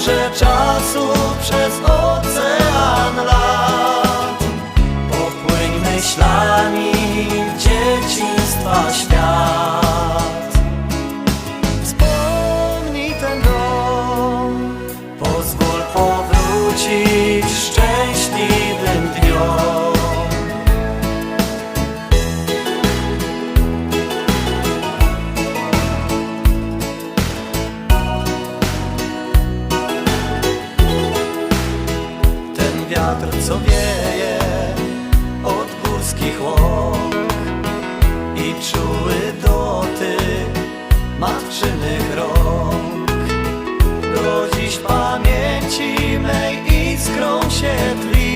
morze czasu przez ocean lat. Popłyń myślami co wieje od górskich łąk i czuły dotyk matczynych rąk.